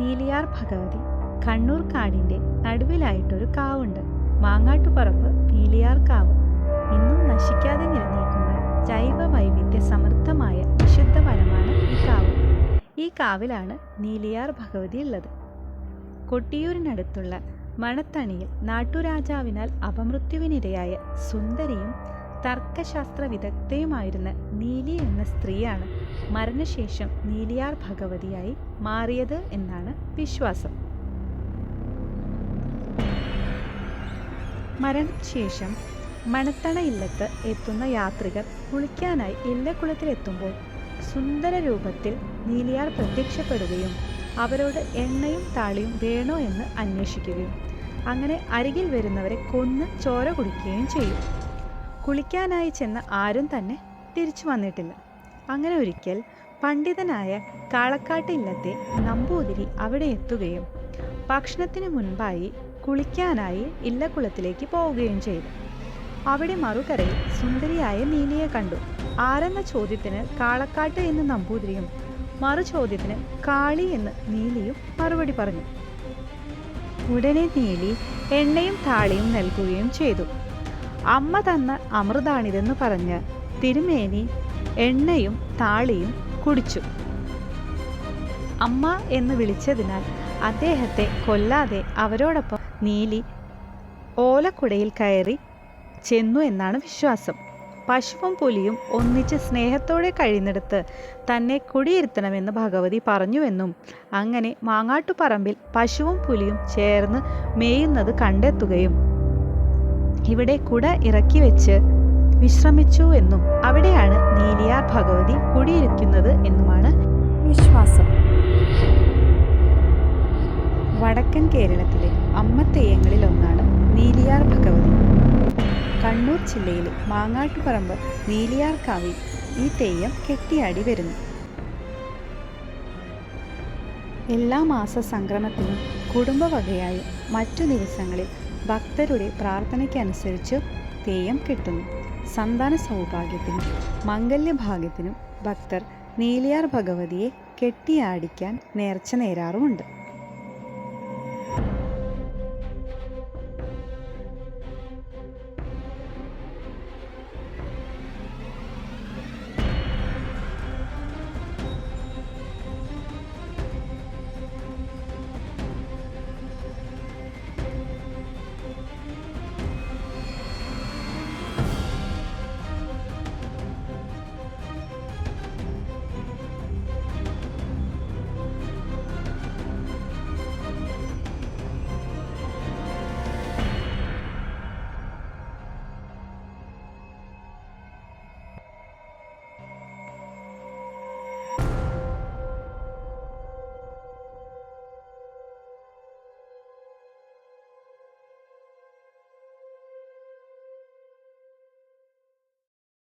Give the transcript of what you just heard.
നീലിയാർ ഭഗവതി കണ്ണൂർ കാടിന്റെ നടുവിലായിട്ടൊരു കാവുണ്ട്. മാങ്ങാട്ടുപറമ്പ് നീലിയാർ കാവ്. ഇന്നും നശിക്കാതെ നിലനിൽക്കുന്ന ജൈവ വൈവിധ്യ സമൃദ്ധമായ വിശുദ്ധ വനമാണ് ഈ കാവ്. ഈ കാവിലാണ് നീലിയാർ ഭഗവതി ഉള്ളത്. കൊട്ടിയൂരിനടുത്തുള്ള മണത്തണിയിൽ നാട്ടുരാജാവിനാൽ അപമൃത്യുവിനിരയായ സുന്ദരിയും തർക്കശാസ്ത്ര വിദഗ്ധയുമായിരുന്ന നീലി എന്ന സ്ത്രീയാണ് മരണശേഷം നീലിയാർ ഭഗവതിയായി മാറിയത് എന്നാണ് വിശ്വാസം. മരണശേഷം മണത്തണ ഇല്ലത്ത് എത്തുന്ന യാത്രികർ കുളിക്കാനായി ഇല്ലക്കുളത്തിലെത്തുമ്പോൾ സുന്ദര രൂപത്തിൽ നീലിയാർ പ്രത്യക്ഷപ്പെടുകയും അവരോട് എണ്ണയും താളിയും വേണോ എന്ന് അന്വേഷിക്കുകയും അങ്ങനെ അരികിൽ വരുന്നവരെ കൊന്ന് ചോര കുടിക്കുകയും ചെയ്യും. കുളിക്കാനായി ചെന്ന ആരും തന്നെ തിരിച്ചു വന്നിട്ടില്ല. അങ്ങനെ ഒരിക്കൽ പണ്ഡിതനായ കാളക്കാട്ട് ഇല്ലത്തെ നമ്പൂതിരി അവിടെ എത്തുകയും ഭക്ഷണത്തിന് മുൻപായി കുളിക്കാനായി ഇല്ലക്കുളത്തിലേക്ക് പോവുകയും ചെയ്തു. അവിടെ മറുകരയിൽ സുന്ദരിയായ നീലിയെ കണ്ടു. ആരെന്ന ചോദ്യത്തിന് കാളക്കാട്ട് എന്ന് നമ്പൂതിരിയും മറു ചോദ്യത്തിന് കാളി എന്ന് നീലിയും മറുപടി പറഞ്ഞു. ഉടനെ നീലി എണ്ണയും താളിയും നൽകുകയും ചെയ്തു. അമ്മ തന്ന അമൃതാണിതെന്ന് പറഞ്ഞ് തിരുമേനി എണ്ണയും താളിയും കുടിച്ചു. അമ്മ എന്ന് വിളിച്ചതിനാൽ അദ്ദേഹത്തെ കൊല്ലാതെ അവരോടൊപ്പം നീലി ഓലക്കുടയിൽ കയറി ചെന്നു എന്നാണ് വിശ്വാസം. പശുവും പുലിയും ഒന്നിച്ച് സ്നേഹത്തോടെ കഴിയുന്നിടത്ത് തന്നെ കുടിയിരുത്തണമെന്ന് ഭഗവതി പറഞ്ഞുവെന്നും അങ്ങനെ മാങ്ങാട്ടുപറമ്പിൽ പശുവും പുലിയും ചേർന്ന് മേയുന്നത് കണ്ടെത്തുകയും ഇവിടെ കുട ഇറക്കി വെച്ച് വിശ്രമിച്ചു എന്നും അവിടെയാണ് നീലിയാർ ഭഗവതി കുടിയിരിക്കുന്നത് എന്നുമാണ് വിശ്വാസം. വടക്കൻ കേരളത്തിലെ അമ്മത്തെയ്യങ്ങളിൽ ഒന്നാണ് നീലിയാർ ഭഗവതി. കണ്ണൂർ ജില്ലയിലെ മാങ്ങാട്ടുപറമ്പ് നീലിയാർ കാവിൽ ഈ തെയ്യം കെട്ടിയാടി വരുന്നു. എല്ലാ മാസ സംക്രമത്തിനും കുടുംബവകയായും മറ്റു ദിവസങ്ങളിൽ ഭക്തരുടെ പ്രാർത്ഥനയ്ക്കനുസരിച്ച് തെയ്യം കിട്ടുന്നു. സന്താന സൗഭാഗ്യത്തിനും മംഗല്യഭാഗ്യത്തിനും ഭക്തർ നീലിയാർ ഭഗവതിയെ കെട്ടിയാടിക്കാൻ നേർച്ച നേരാറുമുണ്ട്.